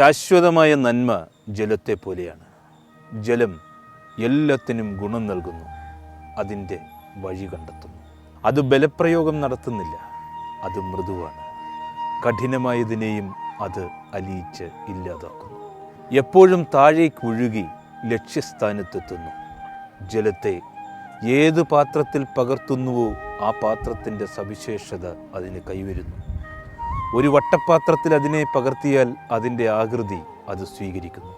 ശാശ്വതമായ നന്മ ജലത്തെ പോലെയാണ്. ജലം എല്ലാത്തിനും ഗുണം നൽകുന്നു. അതിന്റെ വഴി കണ്ടെത്തുന്നു. അത് ബലപ്രയോഗം നടത്തുന്നില്ല. അത് മൃദുവാണ്. കഠിനമായതിനെയും അത് അലിയിച്ച് ഇല്ലാതാക്കുന്നു. എപ്പോഴും താഴേക്ക് ഒഴുകി ലക്ഷ്യസ്ഥാനത്തെത്തുന്നു. ജലത്തെ ഏത് പാത്രത്തിൽ പകർത്തുന്നുവോ ആ പാത്രത്തിന്റെ സവിശേഷത അതിന് കൈവരുന്നു. ഒരു വട്ടപ്പാത്രത്തിൽ അതിനെ പകർത്തിയാൽ അതിന്റെ ആകൃതി അത് സ്വീകരിക്കുന്നു.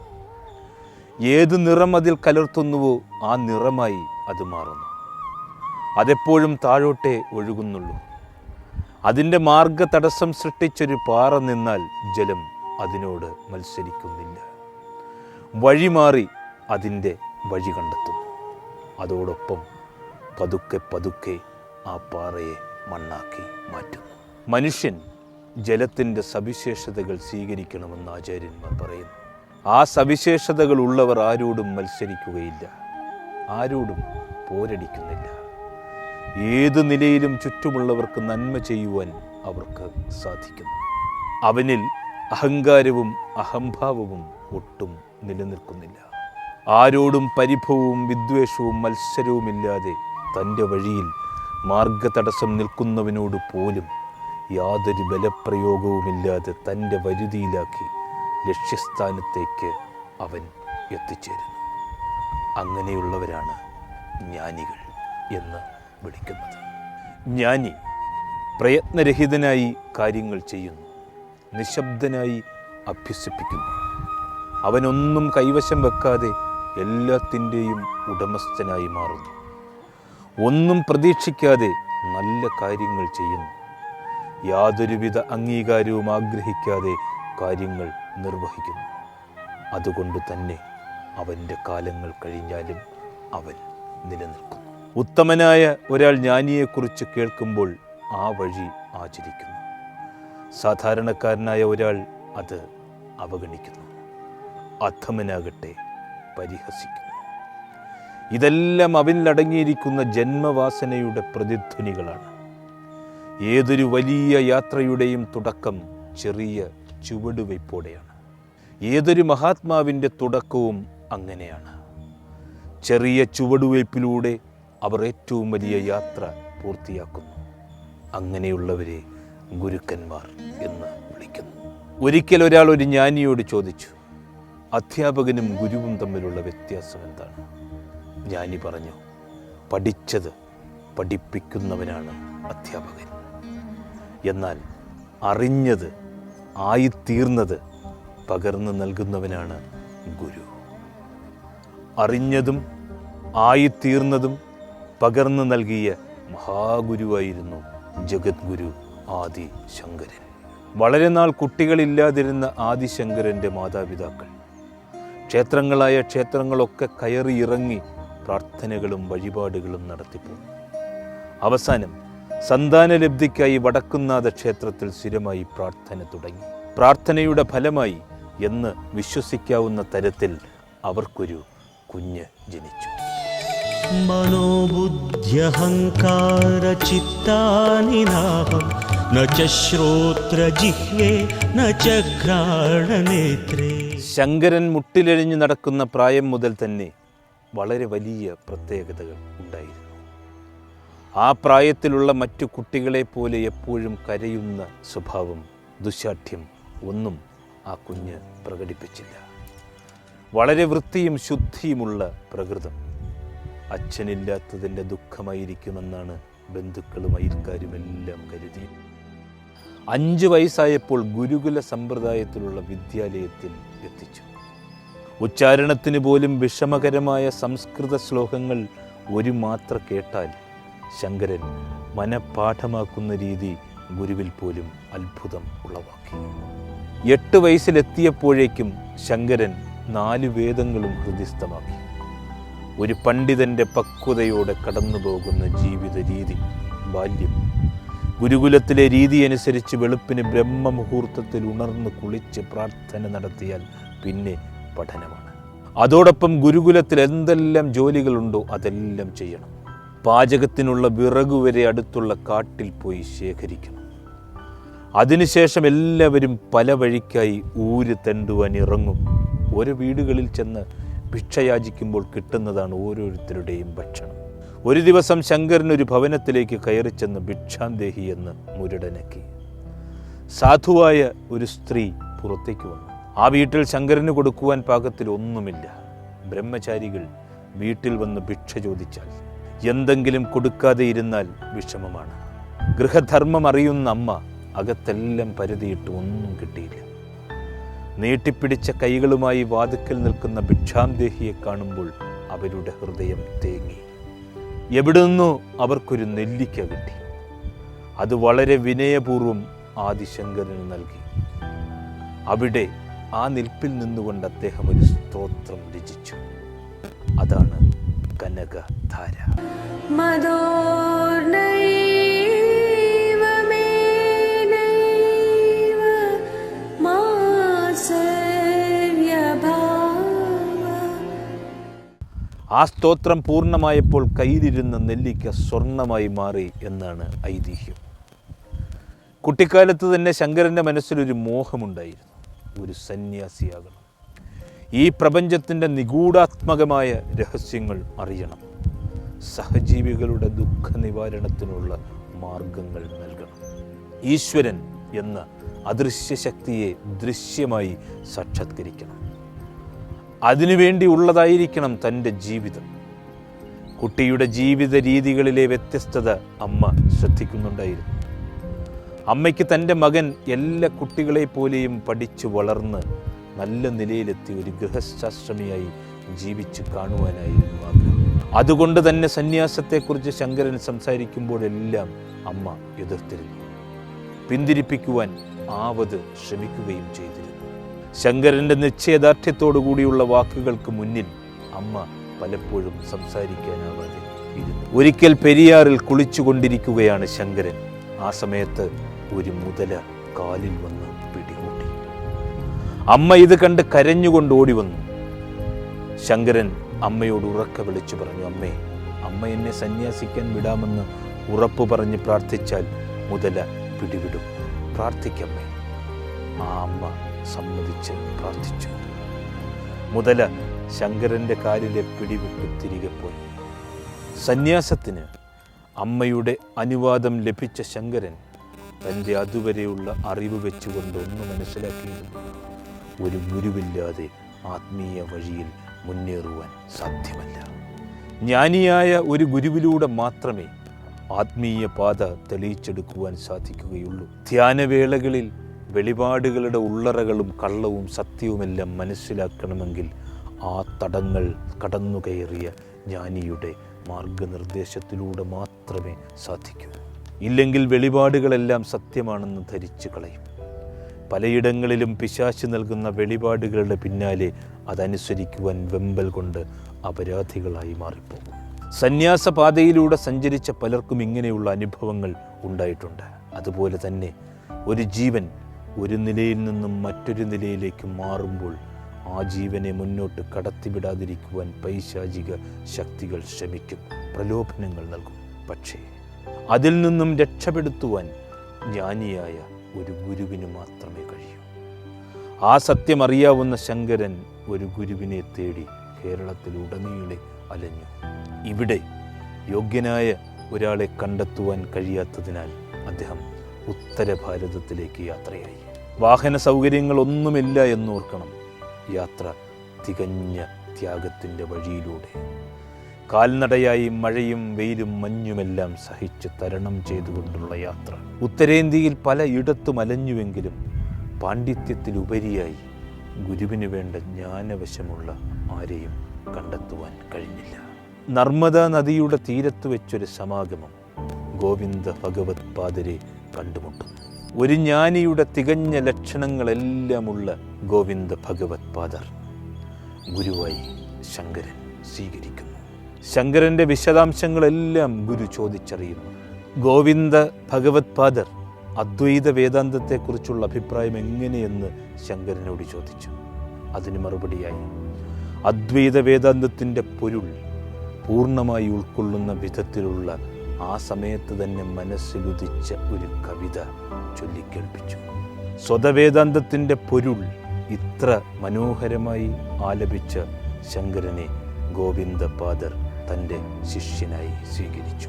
ഏത് നിറം അതിൽ കലർത്തുന്നുവോ ആ നിറമായി അത് മാറുന്നു. അതെപ്പോഴും താഴോട്ടേ ഒഴുകുന്നുള്ളൂ. അതിന്റെ മാർഗ തടസ്സം സൃഷ്ടിച്ചൊരു പാറ നിന്നാൽ ജലം അതിനോട് മത്സരിക്കുന്നില്ല. വഴിമാറി അതിന്റെ വഴി കണ്ടെത്തുന്നു അതോടൊപ്പം പതുക്കെ പതുക്കെ ആ പാറയെ മണ്ണാക്കി മാറ്റുന്നു. മനുഷ്യൻ ജലത്തിന്റെ സവിശേഷതകൾ സ്വീകരിക്കണമെന്ന് ആചാര്യന്മാർ പറയുന്നു. ആ സവിശേഷതകൾ ഉള്ളവർ ആരോടും മത്സരിക്കുകയില്ല. ആരോടും പോരടിക്കുന്നില്ല. ഏത് നിലയിലും ചുറ്റുമുള്ളവർക്ക് നന്മ ചെയ്യുവാൻ അവർക്ക് സാധിക്കുന്നു. അവനിൽ അഹങ്കാരവും അഹംഭാവവും ഒട്ടും നിലനിൽക്കുന്നില്ല. ആരോടും പരിഭവവും വിദ്വേഷവും മത്സരവുമില്ലാതെ തന്റെ വഴിയിൽ മാർഗതടസ്സം നിൽക്കുന്നവനോട് പോലും യാതൊരു ബലപ്രയോഗവുമില്ലാതെ തന്റെ വരുതിയിലാക്കി ലക്ഷ്യസ്ഥാനത്തേക്ക് അവൻ എത്തിച്ചേരുന്നു. അങ്ങനെയുള്ളവരാണ് ജ്ഞാനികൾ എന്ന് വിളിക്കുന്നത്. ജ്ഞാനി പ്രയത്നരഹിതനായി കാര്യങ്ങൾ ചെയ്യുന്നു. നിശബ്ദനായി അഭ്യസിപ്പിക്കുന്നു. അവനൊന്നും കൈവശം വെക്കാതെ എല്ലാത്തിന്റെയും ഉടമസ്ഥനായി മാറുന്നു. ഒന്നും പ്രതീക്ഷിക്കാതെ നല്ല കാര്യങ്ങൾ ചെയ്യുന്നു. യാതൊരുവിധ അംഗീകാരവും ആഗ്രഹിക്കാതെ കാര്യങ്ങൾ നിർവഹിക്കുന്നു. അതുകൊണ്ട് തന്നെ അവന്റെ കാലങ്ങൾ കഴിഞ്ഞാലും അവൻ നിലനിൽക്കുന്നു. ഉത്തമനായ ഒരാൾ ജ്ഞാനിയെക്കുറിച്ച് കേൾക്കുമ്പോൾ ആ വഴി ആചരിക്കുന്നു. സാധാരണക്കാരനായ ഒരാൾ അത് അവഗണിക്കുന്നു. അധമനാകട്ടെ പരിഹസിക്കുന്നു. ഇതെല്ലാം അവനിലടങ്ങിയിരിക്കുന്ന ജന്മവാസനയുടെ പ്രതിധ്വനികളാണ്. ഏതൊരു വലിയ യാത്രയുടെയും തുടക്കം ചെറിയ ചുവടുവയ്പോടെയാണ് ഏതൊരു മഹാത്മാവിന്റെ തുടക്കവും അങ്ങനെയാണ്. ചെറിയ ചുവടുവയ്പ്പിലൂടെ അവർ ഏറ്റവും വലിയ യാത്ര പൂർത്തിയാക്കുന്നു. അങ്ങനെയുള്ളവരെ ഗുരുക്കന്മാർ എന്ന് വിളിക്കുന്നു. ഒരിക്കൽ ഒരാൾ ഒരു ജ്ഞാനിയോട് ചോദിച്ചു അധ്യാപകനും ഗുരുവും തമ്മിലുള്ള വ്യത്യാസം എന്താണ്? ജ്ഞാനി പറഞ്ഞു പഠിച്ചത് പഠിപ്പിക്കുന്നവനാണ് അധ്യാപകൻ. എന്നാൽ അറിഞ്ഞത് ആയിത്തീർന്നത് പകർന്നു നൽകുന്നവനാണ് ഗുരു. അറിഞ്ഞതും ആയിത്തീർന്നതും പകർന്നു നൽകിയ മഹാഗുരുവായിരുന്നു ജഗദ്ഗുരു ആദി ശങ്കരൻ വളരെ നാൾ കുട്ടികളില്ലാതിരുന്ന ആദിശങ്കരന്റെ മാതാപിതാക്കൾ. ക്ഷേത്രങ്ങളായ ക്ഷേത്രങ്ങളൊക്കെ കയറി ഇറങ്ങി പ്രാർത്ഥനകളും വഴിപാടുകളും നടത്തിപ്പോന്നു. അവസാനം സന്താനലബ്ധിക്കായി വടക്കുന്നാഥ ക്ഷേത്രത്തിൽ സ്ഥിരമായി പ്രാർത്ഥന തുടങ്ങി. പ്രാർത്ഥനയുടെ ഫലമായി എന്ന് വിശ്വസിക്കാവുന്ന തരത്തിൽ അവർക്കൊരു കുഞ്ഞ് ജനിച്ചു. ശങ്കരൻ മുട്ടിലെഴിഞ്ഞു നടക്കുന്ന പ്രായം മുതൽ തന്നെ വളരെ വലിയ പ്രത്യേകതകൾ ഉണ്ടായിരുന്നു. ആ പ്രായത്തിലുള്ള മറ്റു കുട്ടികളെ പോലെ എപ്പോഴും കരയുന്ന സ്വഭാവം ദുശാഠ്യം ഒന്നും ആ കുഞ്ഞ് പ്രകടിപ്പിച്ചില്ല. വളരെ വൃത്തിയും ശുദ്ധിയുമുള്ള പ്രകൃതം. അച്ഛനില്ലാത്തതിന്റെ ദുഃഖമായിരിക്കുമെന്നാണ് ബന്ധുക്കളും അയൽക്കാരുമെല്ലാം കരുതി. അഞ്ച് വയസ്സായപ്പോൾ ഗുരുകുല സമ്പ്രദായത്തിലുള്ള വിദ്യാലയത്തിൽ എത്തിച്ചു. ഉച്ചാരണത്തിന് പോലും വിഷമകരമായ സംസ്കൃത ശ്ലോകങ്ങൾ ഒരു മാത്ര കേട്ടാൽ ശങ്കരൻ മനഃപാഠമാക്കുന്ന രീതി ഗുരുവിൽ പോലും അത്ഭുതം ഉളവാക്കി എട്ട് വയസ്സിലെത്തിയപ്പോഴേക്കും ശങ്കരൻ നാല് വേദങ്ങളും ഹൃദിസ്ഥമാക്കി. ഒരു പണ്ഡിതന്റെ പക്വതയോടെ കടന്നു പോകുന്ന ജീവിത രീതി ബാല്യം. ഗുരുകുലത്തിലെ രീതി അനുസരിച്ച് വെളുപ്പിന് ബ്രഹ്മമുഹൂർത്തത്തിൽ ഉണർന്ന് കുളിച്ച് പ്രാർത്ഥന നടത്തിയാൽ പിന്നെ പഠനമാണ്. അതോടൊപ്പം ഗുരുകുലത്തിൽ എന്തെല്ലാം ജോലികളുണ്ടോ അതെല്ലാം ചെയ്യണം. പാചകത്തിനുള്ള വിറകു വരെ അടുത്തുള്ള കാട്ടിൽ പോയി ശേഖരിക്കണം. അതിനുശേഷം എല്ലാവരും പല വഴിക്കായി ഊര് തെണ്ടുവാൻ ഇറങ്ങും. ഓരോ വീടുകളിൽ ചെന്ന് ഭിക്ഷയാചിക്കുമ്പോൾ കിട്ടുന്നതാണ് ഓരോരുത്തരുടെയും ഭക്ഷണം. ഒരു ദിവസം ശങ്കരൻ ഒരു ഭവനത്തിലേക്ക് കയറി ചെന്ന് ഭിക്ഷാന്തേഹി എന്ന് മുരടനക്കി. സാധുവായ ഒരു സ്ത്രീ പുറത്തേക്ക് വന്നു. ആ വീട്ടിൽ ശങ്കരന് കൊടുക്കുവാൻ പാകത്തിൽ ഒന്നുമില്ല. ബ്രഹ്മചാരികൾ വീട്ടിൽ വന്ന് ഭിക്ഷ ചോദിച്ചാൽ എന്തെങ്കിലും കൊടുക്കാതെ ഇരുന്നാൽ വിഷമമാണ്. ഗൃഹധർമ്മം അറിയുന്ന അമ്മ അകത്തെല്ലാം പരുതിയിട്ട് ഒന്നും കിട്ടിയില്ല. നീട്ടിപ്പിടിച്ച കൈകളുമായി വാതുക്കൽ നിൽക്കുന്ന ഭിക്ഷാന്തേഹിയെ കാണുമ്പോൾ അവരുടെ ഹൃദയം തേങ്ങി. എവിടെ നിന്നോ അവർക്കൊരു നെല്ലിക്ക കിട്ടി. അത് വളരെ വിനയപൂർവം ആദിശങ്കരന് നൽകി. അവിടെ ആ നിൽപ്പിൽ നിന്നുകൊണ്ട് അദ്ദേഹം ഒരു സ്തോത്രം രചിച്ചു. അതാണ് കനകധാര. ആ സ്തോത്രം പൂർണമായപ്പോൾ കയ്യിലിരുന്ന നെല്ലിക്ക സ്വർണമായി മാറി എന്നാണ് ഐതിഹ്യം. കുട്ടിക്കാലത്ത് തന്നെ ശങ്കരന്റെ മനസ്സിലൊരു മോഹമുണ്ടായിരുന്നു. ഒരു സന്യാസിയാകണം. ഈ പ്രപഞ്ചത്തിന്റെ നിഗൂഢാത്മകമായ രഹസ്യങ്ങൾ അറിയണം. സഹജീവികളുടെ ദുഃഖ നിവാരണത്തിനുള്ള മാർഗങ്ങൾ നൽകണം. ഈശ്വരൻ എന്ന അദൃശ്യ ശക്തിയെ ദൃശ്യമായി സാക്ഷാത്കരിക്കണം. അതിനുവേണ്ടി ഉള്ളതായിരിക്കണം തന്റെ ജീവിതം. കുട്ടിയുടെ ജീവിത രീതികളിലെ വ്യത്യസ്തത അമ്മ ശ്രദ്ധിക്കുന്നുണ്ടായിരുന്നു. അമ്മയ്ക്ക് തന്റെ മകൻ എല്ലാ കുട്ടികളെ പോലെയും പഠിച്ചു വളർന്ന് നല്ല നിലയിലെത്തി ഒരു ഗൃഹശാശ്രമിയായി ജീവിച്ച് കാണുവാനായിരുന്നു ആഗ്രഹം. അതുകൊണ്ട് തന്നെ സന്യാസത്തെക്കുറിച്ച് ശങ്കരൻ സംസാരിക്കുമ്പോഴെല്ലാം അമ്മ എതിർത്തിരുന്നു. പിന്തിരിപ്പിക്കുവാൻ ആവത് ശ്രമിക്കുകയും ചെയ്തിരുന്നു. ശങ്കരന്റെ നിശ്ചയദാർഢ്യത്തോടു കൂടിയുള്ള വാക്കുകൾക്ക് മുന്നിൽ അമ്മ പലപ്പോഴും സംസാരിക്കാനാവാതെ ഇരുന്നു. ഒരിക്കൽ പെരിയാറിൽ കുളിച്ചുകൊണ്ടിരിക്കുകയാണ് ശങ്കരൻ. ആ സമയത്ത് ഒരു മുതല കാലിൽ വന്ന് അമ്മ ഇത് കണ്ട് കരഞ്ഞുകൊണ്ട് ഓടി വന്നു. ശങ്കരൻ അമ്മയോട് ഉറക്ക വിളിച്ചു പറഞ്ഞു അമ്മേ അമ്മ എന്നെ സന്യാസിക്കാൻ വിടാമെന്ന് ഉറപ്പ് പറഞ്ഞ് പ്രാർത്ഥിച്ചാൽ മുതല പിടിവിടും. പ്രാർത്ഥിക്കമ്മേ ആ അമ്മ സമ്മതിച്ച് പ്രാർത്ഥിച്ചു. മുതല ശങ്കരന്റെ കാലിലെ പിടിവിട്ട് തിരികെ പോയി. സന്യാസത്തിന് അമ്മയുടെ അനുവാദം ലഭിച്ച ശങ്കരൻ തന്റെ അതുവരെയുള്ള അറിവ് വെച്ചുകൊണ്ട് ഒന്ന് മനസ്സിലാക്കിയിരുന്നു. ഒരു ഗുരുവില്ലാതെ ആത്മീയ വഴിയിൽ മുന്നേറുവാൻ സാധ്യമല്ല. ജ്ഞാനിയായ ഒരു ഗുരുവിലൂടെ മാത്രമേ ആത്മീയ പാത തെളിയിച്ചെടുക്കുവാൻ സാധിക്കുകയുള്ളൂ. ധ്യാനവേളകളിൽ വെളിപാടുകളുടെ ഉള്ളറകളും കള്ളവും സത്യവുമെല്ലാം മനസ്സിലാക്കണമെങ്കിൽ ആ തടങ്ങൾ കടന്നുകയറിയ ജ്ഞാനിയുടെ മാർഗനിർദ്ദേശത്തിലൂടെ മാത്രമേ സാധിക്കൂ. ഇല്ലെങ്കിൽ വെളിപാടുകളെല്ലാം സത്യമാണെന്ന് ധരിച്ചു കളയും. പലയിടങ്ങളിലും പിശാശ് നൽകുന്ന വെളിപാടുകളുടെ പിന്നാലെ അതനുസരിക്കുവാൻ വെമ്പൽ കൊണ്ട് അപരാധികളായി മാറിപ്പോകും. സന്യാസപാതയിലൂടെ സഞ്ചരിച്ച പലർക്കും ഇങ്ങനെയുള്ള അനുഭവങ്ങൾ ഉണ്ടായിട്ടുണ്ട്. അതുപോലെ തന്നെ ഒരു ജീവൻ ഒരു നിലയിൽ നിന്നും മറ്റൊരു നിലയിലേക്ക് മാറുമ്പോൾ ആ ജീവനെ മുന്നോട്ട് കടത്തിവിടാതിരിക്കുവാൻ പൈശാചിക ശക്തികൾ ശ്രമിക്കും പ്രലോഭനങ്ങൾ നൽകും. പക്ഷേ അതിൽ നിന്നും രക്ഷപ്പെടുത്തുവാൻ ജ്ഞാനിയായ ഒരു ഗുരുവിന് മാത്രമേ കഴിയൂ. ആ സത്യം അറിയാവുന്ന ശങ്കരൻ ഒരു ഗുരുവിനെ തേടി കേരളത്തിൽ ഉടനീളെ അലഞ്ഞു. ഇവിടെ യോഗ്യനായ ഒരാളെ കണ്ടെത്തുവാൻ കഴിയാത്തതിനാൽ അദ്ദേഹം ഉത്തര ഭാരതത്തിലേക്ക് യാത്രയായി. വാഹന സൗകര്യങ്ങളൊന്നുമില്ല എന്നോർക്കണം. യാത്ര തികഞ്ഞ ത്യാഗത്തിന്റെ വഴിയിലൂടെ. കാൽനടയായി മഴയും വെയിലും മഞ്ഞുമെല്ലാം സഹിച്ച് തരണം ചെയ്തുകൊണ്ടുള്ള യാത്ര. ഉത്തരേന്ത്യയിൽ പല ഇടത്തും അലഞ്ഞുവെങ്കിലും പാണ്ഡിത്യത്തിലുപരിയായി ഗുരുവിന് വേണ്ട ജ്ഞാനവശമുള്ള ആരെയും കണ്ടെത്തുവാൻ കഴിഞ്ഞില്ല. നർമ്മദ നദിയുടെ തീരത്ത് വെച്ചൊരു സമാഗമം ഗോവിന്ദ ഭഗവത് പാദരെ കണ്ടുമുട്ടുന്നു ഒരു ജ്ഞാനിയുടെ തികഞ്ഞ ലക്ഷണങ്ങളെല്ലാമുള്ള ഗോവിന്ദ ഭഗവത് പാദർ ഗുരുവായി ശങ്കരൻ സ്വീകരിക്കുന്നു. ശങ്കരന്റെ വിശദാംശങ്ങളെല്ലാം ഗുരു ചോദിച്ചറിയുന്നു. ഗോവിന്ദ ഭഗവത് പാദർ അദ്വൈത വേദാന്തത്തെക്കുറിച്ചുള്ള അഭിപ്രായം എങ്ങനെയെന്ന് ശങ്കരനോട് ചോദിച്ചു. അതിന് മറുപടിയായി അദ്വൈത വേദാന്തത്തിന്റെ പൊരുൾ പൂർണമായി ഉൾക്കൊള്ളുന്ന വിധത്തിലുള്ള ആ സമയത്ത് തന്നെ മനസ്സിലുദിച്ച ഒരു കവിത ചൊല്ലിക്കേൾപ്പിച്ചു സ്വതവേദാന്തത്തിന്റെ പൊരുൾ ഇത്ര മനോഹരമായി ആലപിച്ച ശങ്കരനെ ഗോവിന്ദപാദർ തന്റെ ശിഷ്യനായി സ്വീകരിച്ചു.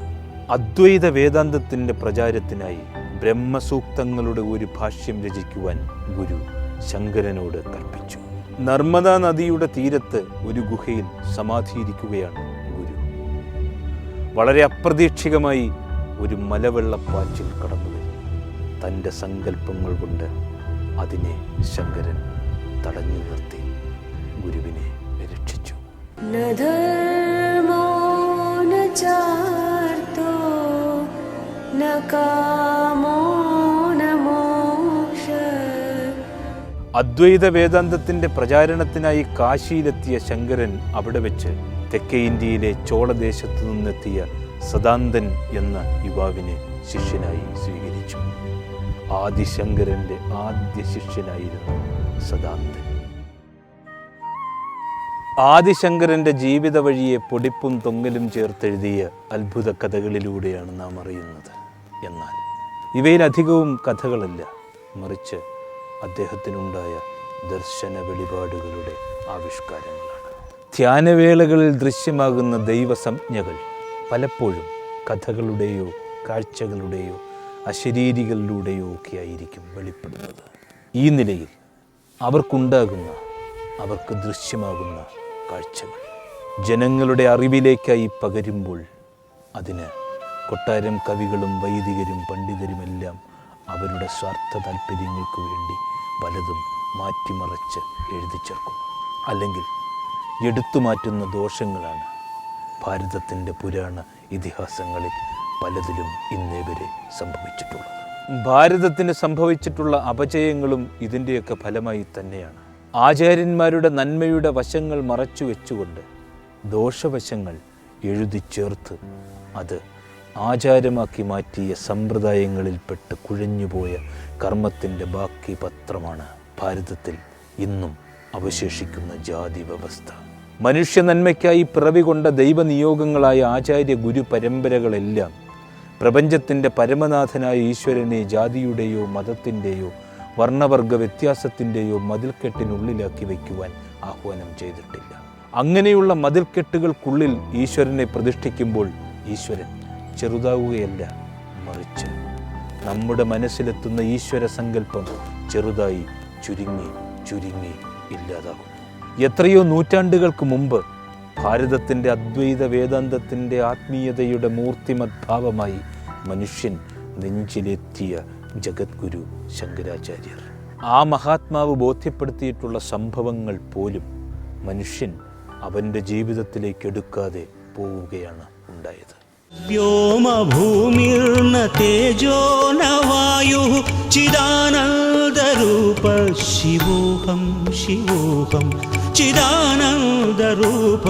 അദ്വൈത വേദാന്തത്തിന്റെ പ്രചാരത്തിനായി ബ്രഹ്മസൂക്തങ്ങളുടെ ഒരു ഭാഷ്യം രചിക്കുവാൻ ഗുരു ശങ്കരനോട് കൽപ്പിച്ചു. നർമ്മദാ നദിയുടെ തീരത്ത് ഒരു ഗുഹയിൽ സമാധിയിരിക്കുകയാണ് ഗുരു. വളരെ അപ്രതീക്ഷിതമായി ഒരു മലവെള്ളപ്പാച്ചിൽ കടന്നു തന്റെ സങ്കല്പങ്ങൾ കൊണ്ട് അതിനെ ശങ്കരൻ തടഞ്ഞു നിർത്തി. ഗുരുവിനെ രക്ഷിച്ചു. चार्तो न कामो न मोक्षः അദ്വൈത വേദാന്തത്തിന്റെ പ്രചാരണത്തിനായി കാശിയിലെത്തിയ ശങ്കരൻ അവിടെ വെച്ച് തെക്കേ ഇന്ത്യയിലെ ചോളദേശത്തു നിന്നെത്തിയ സദാന്തൻ എന്ന യുവാവിനെ ശിഷ്യനായി സ്വീകരിച്ചു ആദിശങ്കരന്റെ ആദ്യ ശിഷ്യനായിരുന്നു സദാന്തൻ ആദിശങ്കരന്റെ ജീവിത വഴിയെ പൊടിപ്പും തൊങ്ങലും ചേർത്തെഴുതിയ അത്ഭുത കഥകളിലൂടെയാണ് നാം അറിയുന്നത്. എന്നാൽ ഇവയിലധികവും കഥകളല്ല മറിച്ച് അദ്ദേഹത്തിനുണ്ടായ ദർശന വെളിപാടുകളുടെ ആവിഷ്കാരങ്ങളാണ്. ധ്യാനവേളകളിൽ ദൃശ്യമാകുന്ന ദൈവസംജ്ഞകൾ പലപ്പോഴും കഥകളുടെയോ കാഴ്ചകളുടെയോ അശരീരികളിലൂടെയോ ഒക്കെ ആയിരിക്കും വെളിപ്പെടുന്നത്. ഈ നിലയിൽ അവർക്കുണ്ടാകുന്ന അവർക്ക് ദൃശ്യമാകുന്ന കാഴ്ചകൾ. ജനങ്ങളുടെ അറിവിലേക്കായി പകരുമ്പോൾ അതിന് കൊട്ടാരം കവികളും വൈദികരും പണ്ഡിതരുമെല്ലാം അവരുടെ സ്വാർത്ഥ താല്പര്യങ്ങൾക്ക് വേണ്ടി പലതും മാറ്റിമറച്ച് എഴുതി ചേർക്കുന്നു. അല്ലെങ്കിൽ എടുത്തു മാറ്റുന്ന ദോഷങ്ങളാണ് ഭാരതത്തിന്റെ പുരാണ ഇതിഹാസങ്ങളിൽ പലതിലും ഇന്നേ വരെ സംഭവിച്ചിട്ടുള്ളത്. ഭാരതത്തിന് സംഭവിച്ചിട്ടുള്ള അപജയങ്ങളും ഇതിന്റെയൊക്കെ ഫലമായി തന്നെയാണ്. ആചാര്യന്മാരുടെ നന്മയുടെ വശങ്ങൾ മറച്ചു വെച്ചുകൊണ്ട് ദോഷവശങ്ങൾ എഴുതി ചേർത്ത് അത് ആചാരമാക്കി മാറ്റിയ സമ്പ്രദായങ്ങളിൽപ്പെട്ട് കുഴഞ്ഞുപോയ കർമ്മത്തിന്റെ ബാക്കി പത്രമാണ് ഭാരതത്തിൽ ഇന്നും അവശേഷിക്കുന്ന ജാതി വ്യവസ്ഥ. മനുഷ്യ നന്മയ്ക്കായി പിറവി കൊണ്ട ദൈവനിയോഗങ്ങളായ ആചാര്യ ഗുരു പരമ്പരകളെല്ലാം പ്രപഞ്ചത്തിന്റെ പരമനാഥനായ ഈശ്വരനെ ജാതിയുടെയോ മതത്തിന്റെയോ വർണവർഗ വ്യത്യാസത്തിന്റെയോ മതിൽക്കെട്ടിനുള്ളിലാക്കി വയ്ക്കുവാൻ ആഹ്വാനം ചെയ്തിട്ടില്ല. അങ്ങനെയുള്ള മതിൽക്കെട്ടുകൾക്കുള്ളിൽ ഈശ്വരനെ പ്രതിഷ്ഠിക്കുമ്പോൾ ഈശ്വരൻ ചെറുതാവുകയല്ല മറിച്ച് നമ്മുടെ മനസ്സിലെത്തുന്ന ഈശ്വര സങ്കല്പം ചെറുതായി ചുരുങ്ങി ചുരുങ്ങി ഇല്ലാതാകും. എത്രയോ നൂറ്റാണ്ടുകൾക്ക് മുമ്പ് ഭാരതത്തിന്റെ അദ്വൈത വേദാന്തത്തിന്റെ ആത്മീയതയുടെ മൂർത്തിമദ്ഭാവമായി മനുഷ്യൻ നെഞ്ചിലെത്തിയ ജഗദ്ഗുരു ശങ്കരാചാര്യർ. ആ മഹാത്മാവ് ബോധ്യപ്പെടുത്തിയിട്ടുള്ള സംഭവങ്ങൾ പോലും മനുഷ്യൻ അവന്റെ ജീവിതത്തിലേക്ക് എടുക്കാതെ പോവുകയാണ് ഉണ്ടായത്. വ്യോമഭൂമിർണ തേജോനവായു ചിദാനന്ദരൂപ ശിവോഹം ശിവോഹം. ചിദാനന്ദരൂപ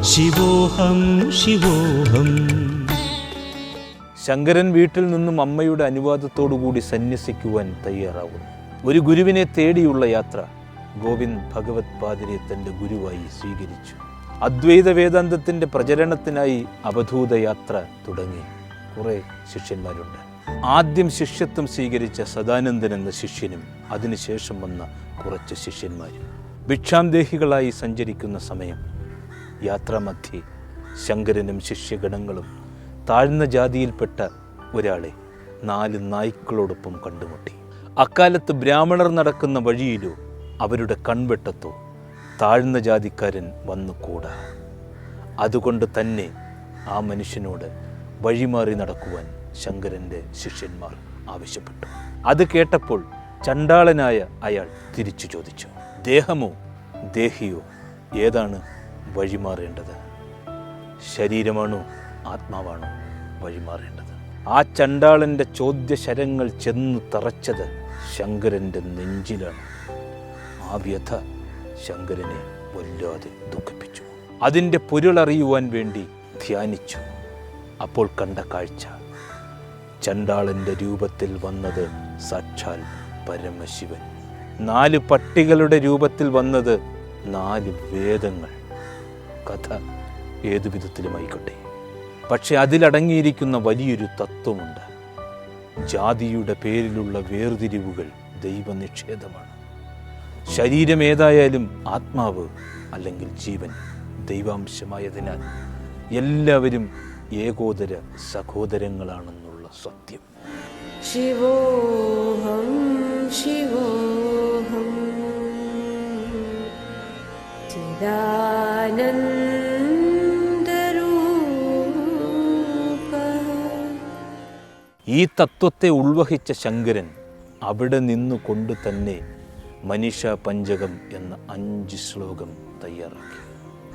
ശിവോഹം ശിവോഹം. ശങ്കരൻ വീട്ടിൽ നിന്നും അമ്മയുടെ അനുവാദത്തോടുകൂടി സന്യസിക്കുവാൻ തയ്യാറാവുന്നു. ഒരു ഗുരുവിനെ തേടിയുള്ള യാത്ര ഗോവിന്ദ് ഭഗവത് പാതിരെ തന്റെ ഗുരുവായി സ്വീകരിച്ചു. അദ്വൈത വേദാന്തത്തിന്റെ പ്രചരണത്തിനായി അവധൂത യാത്ര തുടങ്ങി. കുറേ ശിഷ്യന്മാരുണ്ട്. ആദ്യം ശിഷ്യത്വം സ്വീകരിച്ച സദാനന്ദൻ എന്ന ശിഷ്യനും അതിനുശേഷം വന്ന കുറച്ച് ശിഷ്യന്മാരും. ഭിക്ഷാന്തേഹികളായി സഞ്ചരിക്കുന്ന സമയം. യാത്രാമധ്യേ ശങ്കരനും ശിഷ്യഗണങ്ങളും താഴ്ന്ന ജാതിയിൽപ്പെട്ട ഒരാളെ നാല് നായ്ക്കളോടൊപ്പം കണ്ടുമുട്ടി. അക്കാലത്ത് ബ്രാഹ്മണർ നടക്കുന്ന വഴിയിലോ അവരുടെ കൺവെട്ടത്തോ താഴ്ന്ന ജാതിക്കാരൻ വന്നുകൂടാ. അതുകൊണ്ട് തന്നെ ആ മനുഷ്യനോട് വഴിമാറി നടക്കുവാൻ ശങ്കരന്റെ ശിഷ്യന്മാർ ആവശ്യപ്പെട്ടു. അത് കേട്ടപ്പോൾ ചണ്ടാളനായ അയാൾ തിരിച്ചു ചോദിച്ചു ദേഹമോ ദേഹിയോ ഏതാണ് വഴിമാറേണ്ടത്? ശരീരമാണോ ആത്മാവാണോ? വഴിമാറേണ്ടത്. ആ ചണ്ടാളന്റെ ചോദ്യശരങ്ങൾ ചെന്ന് തറച്ചത് ശങ്കരന്റെ നെഞ്ചിലാണ്. ആ വ്യഥ ശങ്കരനെ വല്ലാതെ ദുഃഖിപ്പിച്ചു. അതിന്റെ പൊരുളറിയുവാൻ വേണ്ടി ധ്യാനിച്ചു. അപ്പോൾ കണ്ട കാഴ്ച ചണ്ടാളന്റെ രൂപത്തിൽ വന്നത് സാക്ഷാൽ പരമശിവൻ. നാല് പട്ടികളുടെ രൂപത്തിൽ വന്നത് നാല് വേദങ്ങൾ. കഥ ഏതു വിധത്തിലുമായിക്കോട്ടെ. പക്ഷെ അതിലടങ്ങിയിരിക്കുന്ന വലിയൊരു തത്വമുണ്ട്. ജാതിയുടെ പേരിലുള്ള വേർതിരിവുകൾ ദൈവനിഷേധമാണ്. ശരീരം ഏതായാലും ആത്മാവ് അല്ലെങ്കിൽ ജീവൻ ദൈവാംശമായതിനാൽ എല്ലാവരും ഏകോദര സഹോദരങ്ങളാണെന്നുള്ള സത്യം. ശിവോഹം ശിവോഹം. ചിദാനന്ദ ഈ തത്വത്തെ ഉൾവഹിച്ച ശങ്കരൻ അവിടെ നിന്നുകൊണ്ട് തന്നെ മനുഷ്യ പഞ്ചകം എന്ന അഞ്ച് ശ്ലോകം തയ്യാറാക്കി.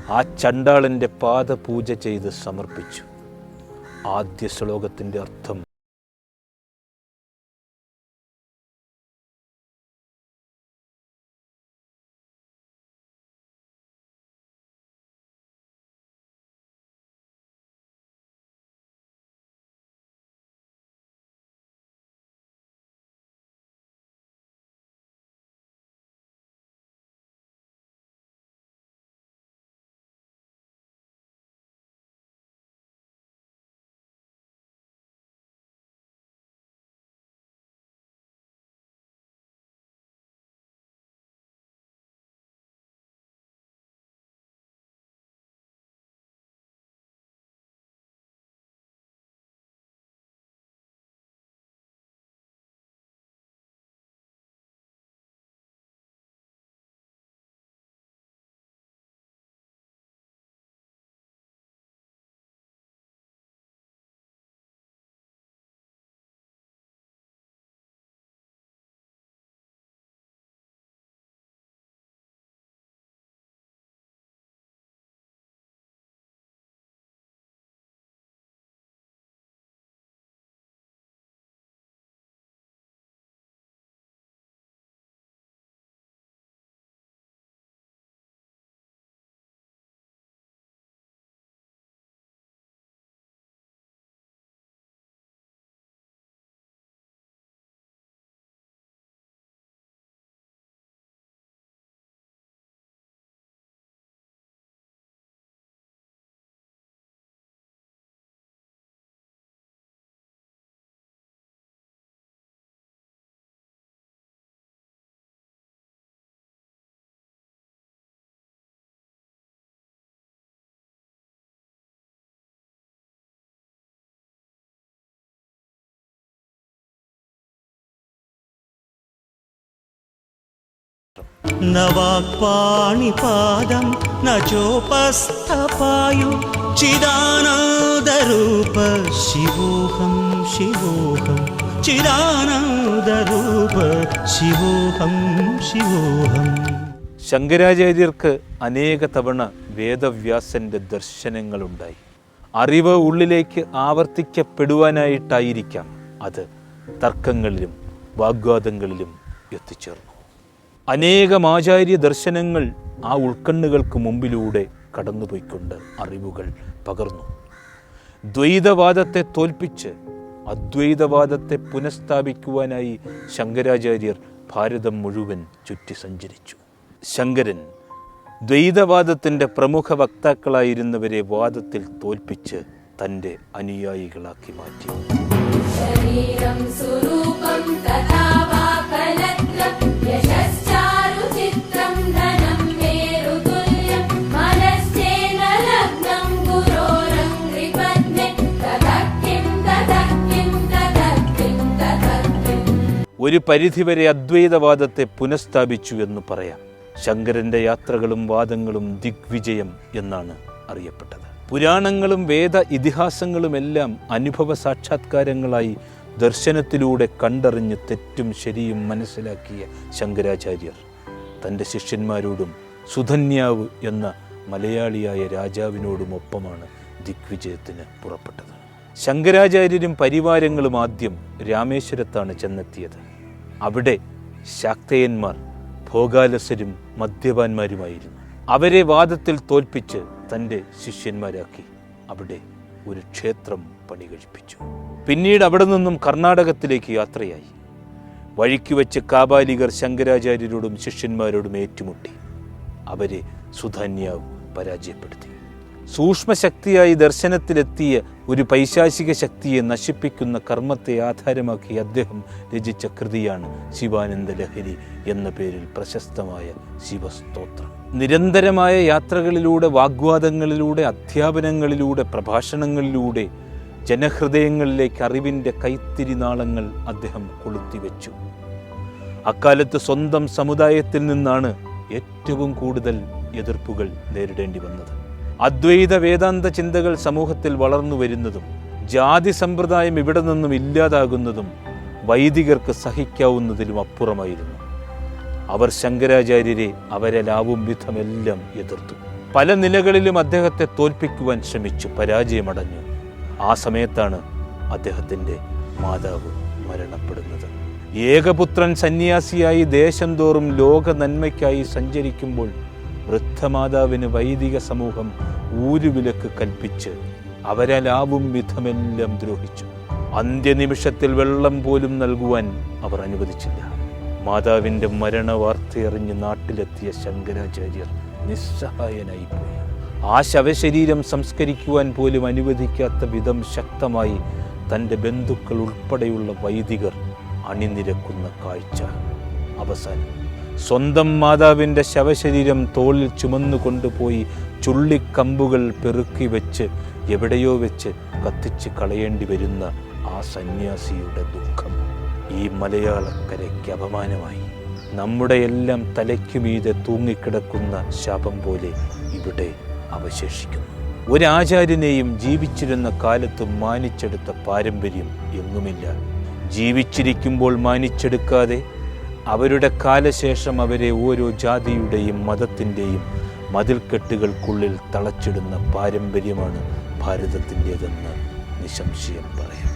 ആ ചണ്ടാളന്റെ പാദപൂജ ചെയ്ത് സമർപ്പിച്ചു. ആദ്യ ശ്ലോകത്തിന്റെ അർത്ഥം न वाक्पाणिपादं न चोपस्थपायु चिदानन्दरूप शिवोऽहं शिवोऽहं चिदानन्दरूप शिवोऽहं शिवोऽहम् ശങ്കരാചാര്യർക്ക് അനേക തവണ വേദവ്യാസന്റെ ദർശനങ്ങളുണ്ടായി അറിവ് ഉള്ളിലേക്ക് ആവർത്തിക്കപ്പെടുവാനായിട്ടായിരിക്കാം അത് തർക്കങ്ങളിലും വാഗ്വാദങ്ങളിലും എത്തിച്ചേർന്നു അനേകം ആചാര്യ ദർശനങ്ങൾ ആ ഉൾക്കണ്ണുകൾക്ക് മുമ്പിലൂടെ കടന്നുപോയിക്കൊണ്ട് അറിവുകൾ പകർന്നു. ദ്വൈതവാദത്തെ തോൽപ്പിച്ച് അദ്വൈതവാദത്തെ പുനഃസ്ഥാപിക്കുവാനായി ശങ്കരാചാര്യർ ഭാരതം മുഴുവൻ ചുറ്റി സഞ്ചരിച്ചു. ശങ്കരൻ ദ്വൈതവാദത്തിന്റെ പ്രമുഖ വക്താക്കളായിരുന്നവരെ വാദത്തിൽ തോൽപ്പിച്ച് തന്റെ അനുയായികളാക്കി മാറ്റി. ശരീരം സ്വരൂപം കഥാവാകലത്ര യശസ് ഒരു പരിധിവരെ അദ്വൈതവാദത്തെ പുനഃസ്ഥാപിച്ചു എന്ന് പറയാം. ശങ്കരന്റെ യാത്രകളും വാദങ്ങളും ദിഗ്വിജയം എന്നാണ് അറിയപ്പെട്ടത്. പുരാണങ്ങളും വേദ ഇതിഹാസങ്ങളുമെല്ലാം അനുഭവ സാക്ഷാത്കാരങ്ങളായി ദർശനത്തിലൂടെ കണ്ടറിഞ്ഞ് തെറ്റും ശരിയും മനസ്സിലാക്കിയ ശങ്കരാചാര്യർ. തന്റെ ശിഷ്യന്മാരോടും സുധന്യാവ് എന്ന മലയാളിയായ രാജാവിനോടുമൊപ്പമാണ് ദിഗ്വിജയത്തിന് പുറപ്പെട്ടത്. ശങ്കരാചാര്യരും പരിവാരങ്ങളും ആദ്യം രാമേശ്വരത്താണ് ചെന്നെത്തിയത്. അവിടെ ശാക്തയന്മാർ ഭോഗാലസരും മദ്യപാന്മാരുമായിരുന്നു. അവരെ വാദത്തിൽ തോൽപ്പിച്ച് തന്റെ ശിഷ്യന്മാരാക്കി. അവിടെ ഒരു ക്ഷേത്രം പണി കഴിപ്പിച്ചു പിന്നീട് അവിടെ നിന്നും കർണാടകത്തിലേക്ക് യാത്രയായി. വഴിക്ക് വെച്ച് കാബാലികർ ശങ്കരാചാര്യരോടും ശിഷ്യന്മാരോടും ഏറ്റുമുട്ടി. അവരെ സുധന്യാവ് പരാജയപ്പെടുത്തി. സൂക്ഷ്മശക്തിയായി ദർശനത്തിലെത്തിയ ഒരു പൈശാചിക ശക്തിയെ നശിപ്പിക്കുന്ന കർമ്മത്തെ ആധാരമാക്കി അദ്ദേഹം രചിച്ച കൃതിയാണ് ശിവാനന്ദ ലഹരി എന്ന പേരിൽ പ്രശസ്തമായ ശിവസ്തോത്രം. നിരന്തരമായ യാത്രകളിലൂടെ വാഗ്വാദങ്ങളിലൂടെ അധ്യാപനങ്ങളിലൂടെ പ്രഭാഷണങ്ങളിലൂടെ ജനഹൃദയങ്ങളിലേക്ക് അറിവിന്റെ കൈത്തിരി നാളങ്ങൾ അദ്ദേഹം കൊളുത്തിവെച്ചു. അക്കാലത്ത് സ്വന്തം സമുദായത്തിൽ നിന്നാണ് ഏറ്റവും കൂടുതൽ എതിർപ്പുകൾ നേരിടേണ്ടി വന്നത്. അദ്വൈത വേദാന്ത ചിന്തകൾ സമൂഹത്തിൽ വളർന്നു വരുന്നതും ജാതി സമ്പ്രദായം ഇവിടെ നിന്നും ഇല്ലാതാകുന്നതും വൈദികർക്ക് സഹിക്കാവുന്നതിലും അപ്പുറമായിരുന്നു. അവർ ശങ്കരാചാര്യരെ അവരലാവും വിധമെല്ലാം എതിർത്തു. പല നിലകളിലും അദ്ദേഹത്തെ തോൽപ്പിക്കുവാൻ ശ്രമിച്ചു പരാജയമടഞ്ഞു. ആ സമയത്താണ് അദ്ദേഹത്തിന്റെ മാതാവ് മരണപ്പെടുന്നത്. ഏകപുത്രൻ സന്യാസിയായി ദേശം തോറും ലോക നന്മയ്ക്കായി സഞ്ചരിക്കുമ്പോൾ വൃദ്ധമാതാവിന് വൈദിക സമൂഹം ഊരുവിലക്ക് കൽപ്പിച്ച് അവരലാവും വിധമെല്ലാം ദ്രോഹിച്ചു. അന്ത്യനിമിഷത്തിൽ വെള്ളം പോലും നൽകുവാൻ അവർ അനുവദിച്ചില്ല. മാതാവിന്റെ മരണവാർത്തയറിഞ്ഞ് നാട്ടിലെത്തിയ ശങ്കരാചാര്യർ നിസ്സഹായനായിപ്പോയി. ആ ശവശരീരം സംസ്കരിക്കുവാൻ പോലും അനുവദിക്കാത്ത വിധം ശക്തമായി തന്റെ ബന്ധുക്കൾ ഉൾപ്പെടെയുള്ള വൈദികർ അണിനിരക്കുന്ന കാഴ്ച അവസാനം സ്വന്തം മാതാവിന്റെ ശവശരീരം തോളിൽ ചുമന്നു കൊണ്ടുപോയി ചുള്ളിക്കമ്പുകൾ പെറുക്കി വെച്ച് എവിടെയോ വെച്ച് കത്തിച്ച് കളയേണ്ടി വരുന്ന ആ സന്യാസിയുടെ ദുഃഖം ഈ മലയാളക്കരയ്ക്ക് അപമാനമായി. നമ്മുടെ എല്ലാം തലയ്ക്കുമീതെ തൂങ്ങിക്കിടക്കുന്ന ശാപം പോലെ ഇവിടെ അവശേഷിക്കുന്നു. ഒരാചാര്യനെയും ജീവിച്ചിരുന്ന കാലത്ത് മാനിച്ചെടുത്ത പാരമ്പര്യം എങ്ങുമില്ല. ജീവിച്ചിരിക്കുമ്പോൾ മാനിച്ചെടുക്കാതെ അവരുടെ കാലശേഷം അവരെ ഓരോ ജാതിയുടെയും മതത്തിന്റെയും മതിൽക്കെട്ടുകൾക്കുള്ളിൽ തളച്ചിടുന്ന പാരമ്പര്യമാണ് ഭാരതത്തിന്റെതെന്ന് നിശംശയം പറയാം.